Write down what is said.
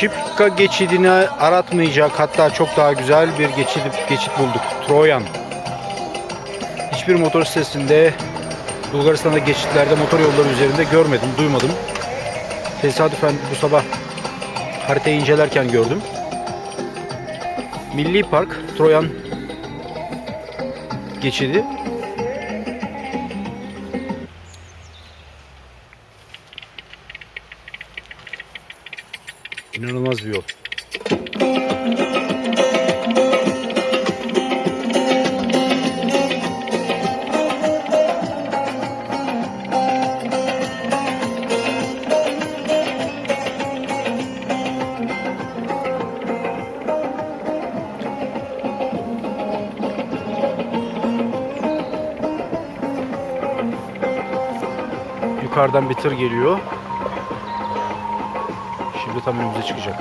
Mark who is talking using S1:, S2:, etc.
S1: Şipka geçidini aratmayacak hatta çok daha güzel bir geçit, geçit bulduk. Troyan. Hiçbir motor sitesinde Bulgaristan'da geçitlerde motor yolları üzerinde görmedim, duymadım. Tesadüfen bu sabah haritayı incelerken gördüm. Milli Park, Troyan geçidi. İnanılmaz bir yol. Yukarıdan bir tır geliyor. Şimdi tam önümüze çıkacak.